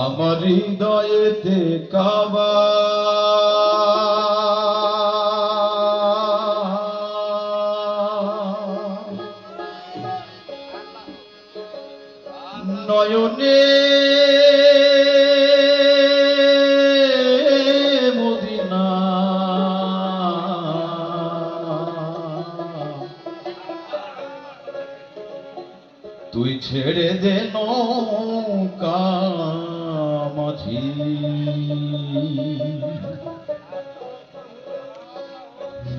আমার হৃদয়েতে কাবা। নয়নে মদিনা। তুই ছেড়ে দে নৌকা। মাঝি।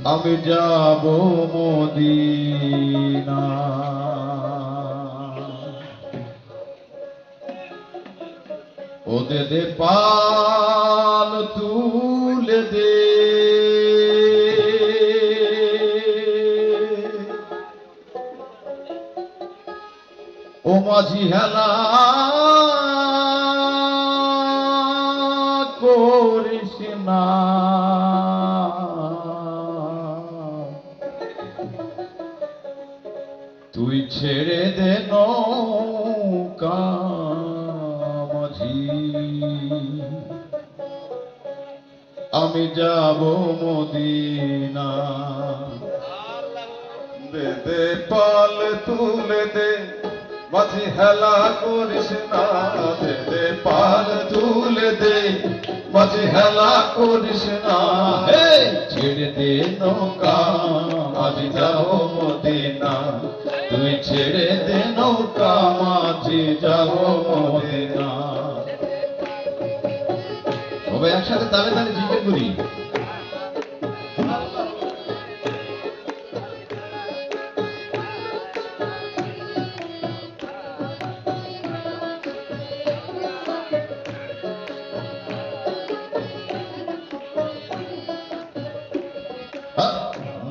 আমি যাব মদিনা। ওদে দে পাল তুলে দে। ও মাঝি হেলা তুই ছেড়ে দে মাঝি। আমি যাব মদিনা। দে পাল তুলে দে। মাঝি হেলা করিস না। দে পাল তুলে দে। মাঝি হেলা করিস না। হে! ছেড়ে দে নৌকা। মাঝি যাব মদিনা। তুই ছেড়ে দে নৌকা মাঝি যাব মদিনা। সবাই একসাথে তালে তালে জিজ্ঞেস করি।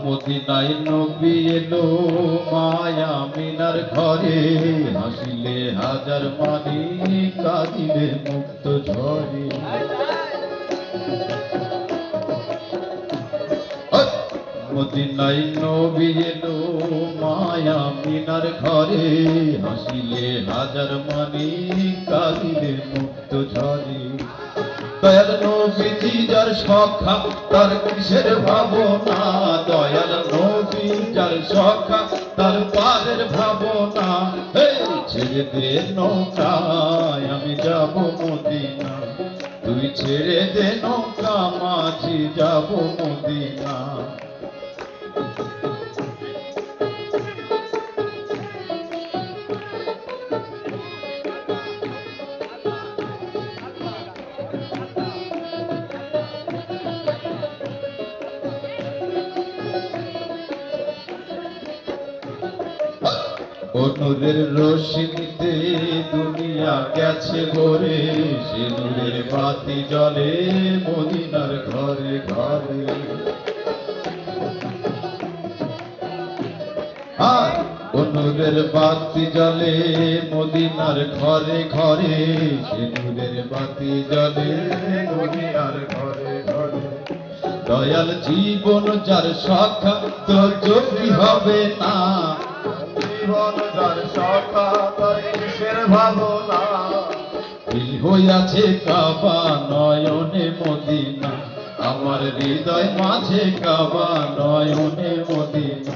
মদিনায় নবী এলো, মায়া মিনার ঘরে। হাসিলে হাজার মানি, কাঁদিলে মুক্ত ঝরে। মদিনায় নবী এলো ঘরে। হাসিলে হাজার মানি, কাঁদিলে মুক্ত ঝরে। দয়াল নবীজি যার সখা, তার কিসের ভাবনা? দয়াল নবী যার সখা, তার পারের ভাবনা। ছেড়ে দে নৌকায়, আমি যাব মদিনা তুই ছেড়ে দে নৌকা, মাঝি যাব মদিনা অনুরের রশ্মিতে দুনিয়া গেছে ভরে সে নূরের বাতি জলে মদিনার ঘরে ঘরে। অনুরের বাতি জলে মদিনার ঘরে ঘরে সে নূরের বাতি জলে মদিনার ঘরে ঘরে। দয়াল জীবন যার সখা, তোর চোখি হবে না। হইয়াছে কাবা নয়নে মদিনা, আমার হৃদয় মাঝে কাবা নয়নে মদিনা।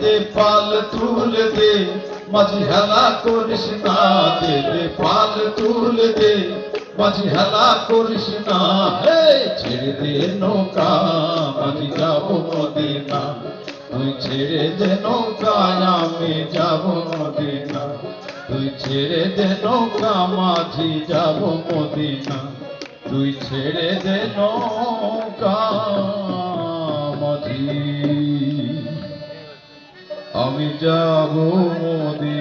দে পাল তুলে দে, মাঝি হেলা করিস না। দে পাল তুলে দে, মাঝি হেলা করিস না। হে ছেড়ে দে নৌকা, মাঝি যাব ছেড়ে দে নৌকা, আমি যাব মদিনা। তুই ছেড়ে দে নৌকা, মাঝি যাব মদিনা। তুই ছেড়ে দে নৌকা, মাঝি। আমি যাব মদিনা।